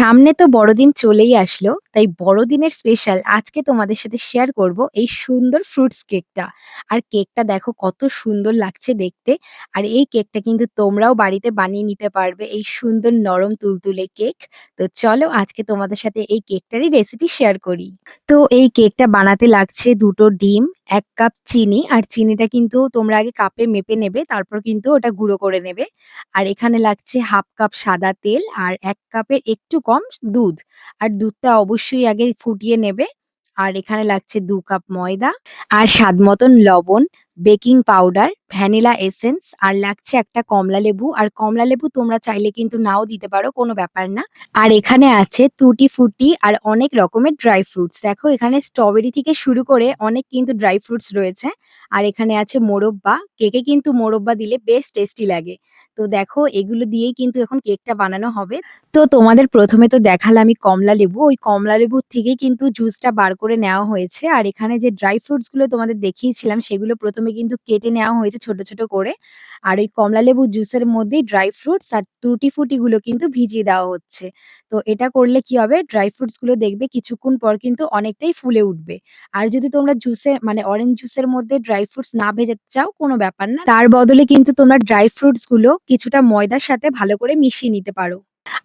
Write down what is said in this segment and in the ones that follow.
সামনে তো বড়দিন চলেই আসলো। তাই বড়দিনের স্পেশাল আজকে তোমাদের সাথে শেয়ার করব এই সুন্দর ফ্রুটস কেকটা। আর কেকটা দেখো কত সুন্দর লাগছে দেখতে। আর এই কেকটা কিন্তু তোমরাও বাড়িতে বানিয়ে নিতে পারবে। এই সুন্দর নরম তুলতুলে কেক। তো চলো আজকে তোমাদের সাথে এই কেকটারই রেসিপি শেয়ার করি। তো এই কেকটা বানাতে লাগছে দুটো ডিম, এক কাপ চিনি আর চিনিটা কিন্তু তোমরা আগে কাপে মেপে নেবে। তারপর কিন্তু ওটা গুঁড়ো করে নেবে। আর এখানে লাগছে ১/২ কাপ সাদা তেল আর ১ কাপের একটু কম দুধ। আর দুধটা অবশ্যই আগে ফুটিয়ে নেবে। আর এখানে লাগছে দু কাপ ময়দা আর স্বাদ মতন লবণ, বেকিং পাউডার, ভ্যানিলা এসেন্স আর লাগছে একটা কমলালেবু। আর কমলালেবু তোমরা চাইলে কিন্তু নাও দিতে পারো, কোনো ব্যাপার না। আর এখানে আছে তুটি ফুটি আর অনেক রকমের ড্রাই ফ্রুটস। দেখো এখানে স্ট্রবেরি থেকে শুরু করে অনেক কিন্তু ড্রাই ফ্রুটস রয়েছে। আর এখানে আছে মোরব্বা। কেকে কিন্তু মোরব্বা দিলে বেশ টেস্টি লাগে। তো দেখো এগুলো দিয়েই কিন্তু এখন কেকটা বানানো হবে। তো তোমাদের ১ম এ আমি কমলা লেবু ওই কমলা কমলালেবুর থেকেই কিন্তু জুসটা বার করে নেওয়া হয়েছে। আর এখানে যে ড্রাই ফ্রুটসগুলো তোমাদের দেখিয়েছিলাম সেগুলো প্রথমে কিন্তু কেটে নেওয়া হয়েছে ছোট, ছোট করে। আর ওই কমলা লেবু জুসের মধ্যে ড্রাই ফ্রুটস আর ত্রুটি ফুটি গুলো কিন্তু ভিজিয়ে দেওয়া হচ্ছে। তো এটা করলে কি হবে ড্রাই ফ্রুটসগুলো দেখবে কিছুক্ষণ পর কিন্তু অনেকটাই ফুলে উঠবে। আর যদি তোমরা জুসের মানে অরেঞ্জ জুসের মধ্যে ড্রাই ফ্রুটস না ভেজে চাও কোনো ব্যাপার না। তার বদলে কিন্তু তোমরা ড্রাই ফ্রুটসগুলো কিছুটা ময়দার সাথে ভালো করে মিশিয়ে নিতে পারো।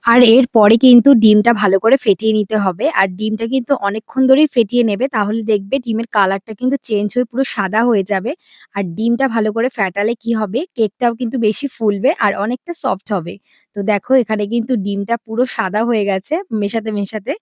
আর এর পরে কিন্তু ডিমটা ভালো করে ফেটিয়ে নিতে হবে। আর ডিমটা কিন্তু অনেকক্ষণ ধরেই ফেটিয়ে নেবে, তাহলে দেখবে ডিমের কালারটা কিন্তু চেঞ্জ হয়ে পুরো সাদা হয়ে যাবে। আর ডিমটা ভালো করে ফ্যাটালে কি হবে কেকটাও কিন্তু বেশি ফুলবে আর অনেকটা সফট হবে। তো দেখো এখানে কিন্তু ডিমটা পুরো সাদা হয়ে গেছে মেশাতে, মেশাতে।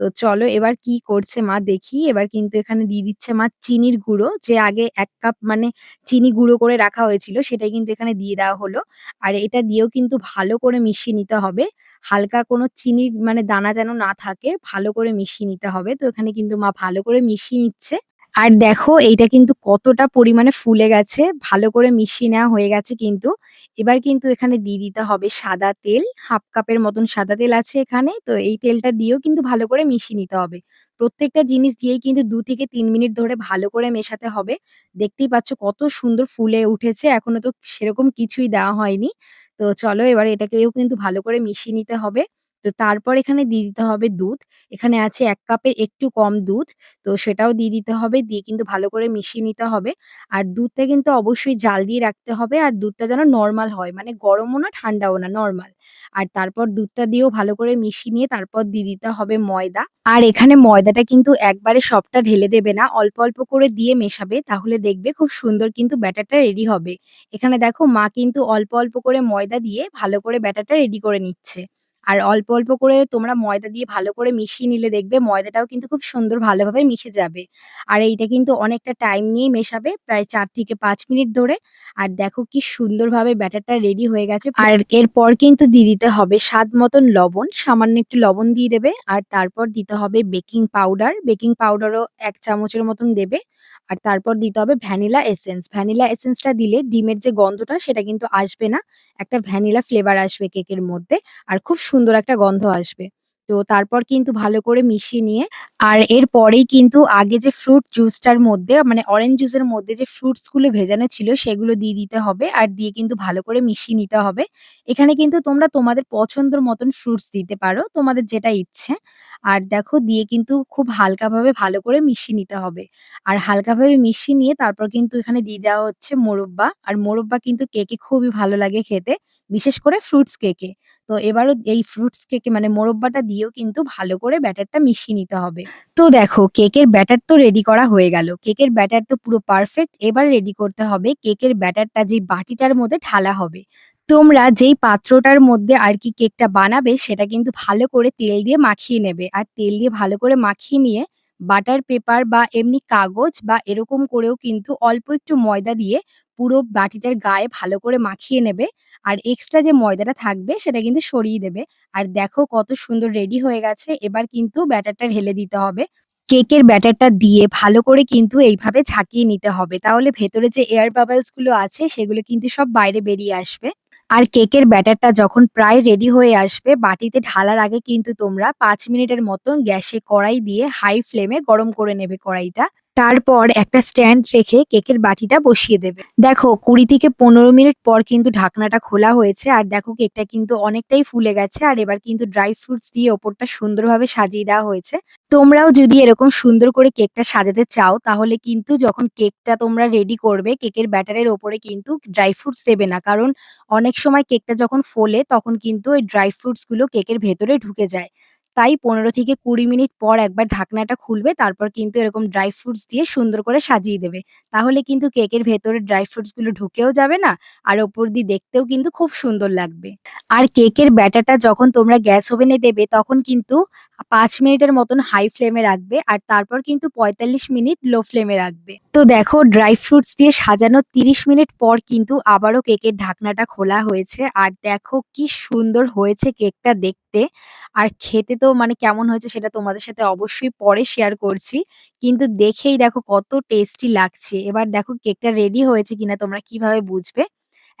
তো চলো এবার কি করছে মা দেখি। এবার কিন্তু এখানে দিয়ে দিচ্ছে মা চিনির গুঁড়ো যে আগে এক কাপ মানে চিনি গুঁড়ো করে রাখা হয়েছিল সেটাই কিন্তু এখানে দিয়ে দেওয়া হলো। আর এটা দিয়েও কিন্তু ভালো করে মিশিয়ে নিতে হবে। হালকা কোনো চিনির মানে দানা যেন না থাকে ভালো করে মিশিয়ে নিতে হবে। তো এখানে কিন্তু মা ভালো করে মিশিয়ে নিচ্ছে। আর দেখো, এইটা কিন্তু কতটা পরিমাণে ফুলে গেছে। ভালো করে মিশিয়ে নেওয়া হয়ে গেছে কিন্তু। এবার কিন্তু এখানে দিয়ে দিতে হবে সাদা তেল। ১/২ কাপের মতন সাদা তেল আছে এখানে। তো এই তেলটা দিয়েও কিন্তু ভালো করে মিশিয়ে নিতে হবে। প্রত্যেকটা জিনিস দিয়েই কিন্তু দু থেকে তিন মিনিট ধরে ভালো করে মেশাতে হবে। দেখতেই পাচ্ছ কত সুন্দর ফুলে উঠেছে। এখনও তো সেরকম কিছুই দেওয়া হয়নি। তো চলো এবার এটাকেও কিন্তু ভালো করে মিশিয়ে নিতে হবে। তো তারপর এখানে দিয়ে দিতে হবে দুধ। এখানে আছে ১ কাপের একটু কম দুধ। তো সেটাও দিয়ে দিতে হবে। দিয়ে কিন্তু ভালো করে মিশিয়ে নিতে হবে। আর দুধটা কিন্তু অবশ্যই জাল দিয়ে রাখতে হবে। আর দুধটা যেন নরমাল হয়। মানে গরমও না ঠান্ডাও না নরমাল। আর তারপর দুধটা দিয়েও ভালো করে মিশিয়ে নিয়ে তারপর দিয়ে দিতে হবে ময়দা। আর এখানে ময়দাটা কিন্তু একবারে সবটা ঢেলে দেবে না। অল্প, অল্প করে দিয়ে মেশাবে। তাহলে দেখবে খুব সুন্দর কিন্তু ব্যাটারটা রেডি হবে। এখানে দেখো মা কিন্তু অল্প, অল্প করে ময়দা দিয়ে ভালো করে ব্যাটারটা রেডি করে নিচ্ছে। আর অল্প, অল্প করে তোমরা ময়দা দিয়ে ভালো করে মিশিয়ে নিলে দেখবে ময়দাটাও কিন্তু খুব সুন্দর ভালোভাবে মিশে যাবে। আর এইটা কিন্তু অনেকটা টাইম নিয়ে মেশাবে প্রায় চার থেকে পাঁচ মিনিট ধরে। আর দেখো কি সুন্দরভাবে ব্যাটারটা রেডি হয়ে গেছে। আর এরপর কিন্তু দিয়ে দিতে হবে স্বাদ মতন লবণ। সামান্য একটু লবণ দিয়ে দেবে। আর তারপর দিতে হবে বেকিং পাউডার। বেকিং পাউডারও এক চামচের মতন দেবে। আর তারপর দিতে হবে ভ্যানিলা এসেন্স। ভ্যানিলা এসেন্সটা দিলে ডিমের যে গন্ধটা সেটা কিন্তু আসবে না। একটা ভ্যানিলা ফ্লেভার আসবে কেকের মধ্যে। আর খুব সুন্দর একটা গন্ধ আসবে। তো তারপর কিন্তু ভালো করে মিশিয়ে নিয়ে, আর এরপরেই কিন্তু আগে যে ফ্রুট জুসটার মধ্যে মানে অরেঞ্জ জুসের মধ্যে যে ফ্রুটসগুলো ভেজানো ছিল, সেগুলো দিয়ে দিতে হবে। আর দিয়ে কিন্তু ভালো করে মিশিয়ে নিতে হবে। এখানে কিন্তু তোমরা তোমাদের পছন্দের মতন ফ্রুটস দিতে পারো। তোমাদের যেটা ইচ্ছে। আর দেখো, দিয়ে কিন্তু খুব হালকাভাবে ভালো করে মিশিয়ে নিতে হবে। আর হালকাভাবে মিশিয়ে নিয়ে তারপর কিন্তু এখানে দিয়ে দেওয়া হচ্ছে মোরব্বা। আর মোরব্বা কিন্তু কেকে খুবই ভালো লাগে খেতে। বিশেষ করে ফ্রুটস কেকে। তো এবারও এই ফ্রুটস কেকে মানে মোরব্বাটা দিয়েও কিন্তু ভালো করে ব্যাটারটা মিশিয়ে নিতে হবে। তো দেখো কেকের ব্যাটার তো রেডি করা হয়ে গেল। কেকের ব্যাটার তো পুরো পারফেক্ট। এবার রেডি করতে হবে কেকের ব্যাটারটা যেই বাটিটার মধ্যে ঢালা হবে। তোমরা যেই পাত্রটার মধ্যে আর কি কেকটা বানাবে, সেটা কিন্তু ভালো করে তেল দিয়ে মাখিয়ে নেবে। আর তেল দিয়ে ভালো করে মাখিয়ে নিয়ে বাটার পেপার বা এমনি কাগজ বা এরকম করেও কিন্তু অল্প একটু ময়দা দিয়ে পুরো বাটিটার গায়ে ভালো করে মাখিয়ে নেবে। আর এক্সট্রা যে ময়দাটা থাকবে সেটা কিন্তু সরিয়ে দেবে। আর দেখো কত সুন্দর রেডি হয়ে গেছে। এবার কিন্তু ব্যাটারটা ঢেলে দিতে হবে। কেকের ব্যাটারটা দিয়ে ভালো করে কিন্তু এইভাবে ঝাঁকিয়ে নিতে হবে। তাহলে ভেতরে যে এয়ার বাবলসগুলো আছে সেগুলো কিন্তু সব বাইরে বেরিয়ে আসবে। আর কেকের ব্যাটারটা যখন প্রায় রেডি হয়ে আসবে, বাটিতে ঢালার আগে কিন্তু তোমরা পাঁচ মিনিটের মতন গ্যাসে কড়াই দিয়ে হাই ফ্লেমে গরম করে নেবে কড়াইটা। তারপর একটা স্ট্যান্ড রেখে কেকের বাটিটা বসিয়ে দেবে। দেখো ২০ থেকে ১৫ মিনিট পর কিন্তু ঢাকনাটা খোলা হয়েছে, আর দেখো কেকটা কিন্তু অনেকটাই ফুলে গেছে, আর এবার কিন্তু ড্রাই ফ্রুটস দিয়ে ওপরটা সুন্দরভাবে সাজিয়ে দেওয়া হয়েছে। তোমরাও যদি এরকম সুন্দর করে কেকটা সাজাতে চাও, তাহলে কিন্তু যখন কেকটা তোমরা রেডি করবে, কেকের ব্যাটারের ওপরে কিন্তু ড্রাই ফ্রুটস দেবে না। কারণ অনেক সময় কেকটা যখন ফোলে, তখন কিন্তু ওই ড্রাই ফ্রুটসগুলো কেকের ভেতরে ঢুকে যায়। তাই ১৫ থেকে ২০ মিনিট পর একবার ঢাকনাটা খুলবে, তারপর কিন্তু এরকম ড্রাই ফ্রুটস দিয়ে সুন্দর করে সাজিয়ে দেবে। তাহলে কিন্তু কেকের ভেতরে ড্রাই ফ্রুটসগুলো ঢুকেও যাবে না, আর ওপর দিয়ে দেখতেও কিন্তু খুব সুন্দর লাগবে। আর কেকের ব্যাটারটা যখন তোমরা গ্যাস ওভেনে দেবে, তখন কিন্তু ৫ মিনিটের মতন হাই ফ্লেমে রাখবে আর তারপর কিন্তু ৪৫ মিনিট লো ফ্লেমে রাখবে। তো দেখো ড্রাই ফ্রুটস দিয়ে সাজানো ৩০ মিনিট পর কিন্তু আবারও কেকের ঢাকনাটা খোলা হয়েছে আর দেখো কি সুন্দর হয়েছে কেকটা দেখতে। আর খেতে তো মানে কেমন হয়েছে সেটা তোমাদের সাথে অবশ্যই পরে শেয়ার করছি। কিন্তু দেখেই দেখো কত টেস্টি লাগছে। এবার দেখো কেকটা রেডি হয়েছে কিনা তোমরা কীভাবে বুঝবে?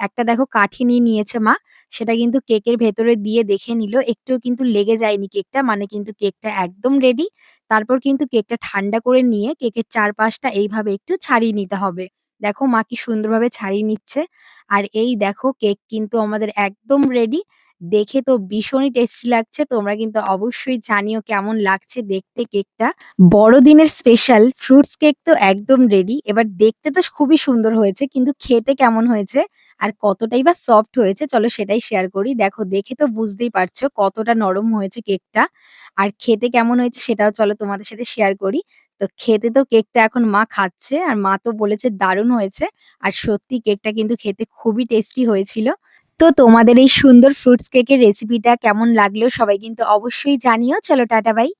একটা দেখো কাঠি নিয়ে নিয়েছে মা। সেটা কিন্তু কেকের ভেতরে দিয়ে দেখে নিল। একটুও কিন্তু লেগে যায়নি কেকটা। মানে কিন্তু কেকটা একদম রেডি। তারপর কিন্তু কেকটা ঠান্ডা করে নিয়ে কেকের চারপাশটা এইভাবে একটু ছাড়িয়ে নিতে হবে। দেখো মা কি সুন্দরভাবে ছাড়িয়ে নিচ্ছে। আর এই দেখো কেক কিন্তু আমাদের একদম রেডি। দেখে তো ভীষণই টেস্টি লাগছে। তোমরা কিন্তু অবশ্যই জানিও কেমন লাগছে দেখতে কেকটা। বড়দিনের স্পেশাল ফ্রুটস কেক তো একদম রেডি। এবার দেখতে তো খুবই সুন্দর হয়েছে, কিন্তু খেতে কেমন হয়েছে আর কতটাই বা সফট হয়েছে, চলো সেটাই শেয়ার করি। দেখো, দেখে তো বুঝতেই পারছ কতটা নরম হয়েছে কেকটা। আর খেতে কেমন হয়েছে সেটাও চলো তোমাদের সাথে শেয়ার করি। তো খেতে তো কেকটা এখন মা খাচ্ছে, আর মা তো বলেছে দারুণ হয়েছে। আর সত্যি কেকটা কিন্তু খেতে খুবই টেস্টি হয়েছিল। তো তোমাদের এই সুন্দর ফ্রুটস কেকের রেসিপিটা কেমন লাগল সবাই কিন্তু অবশ্যই জানিও। চলো, টাটা বাই।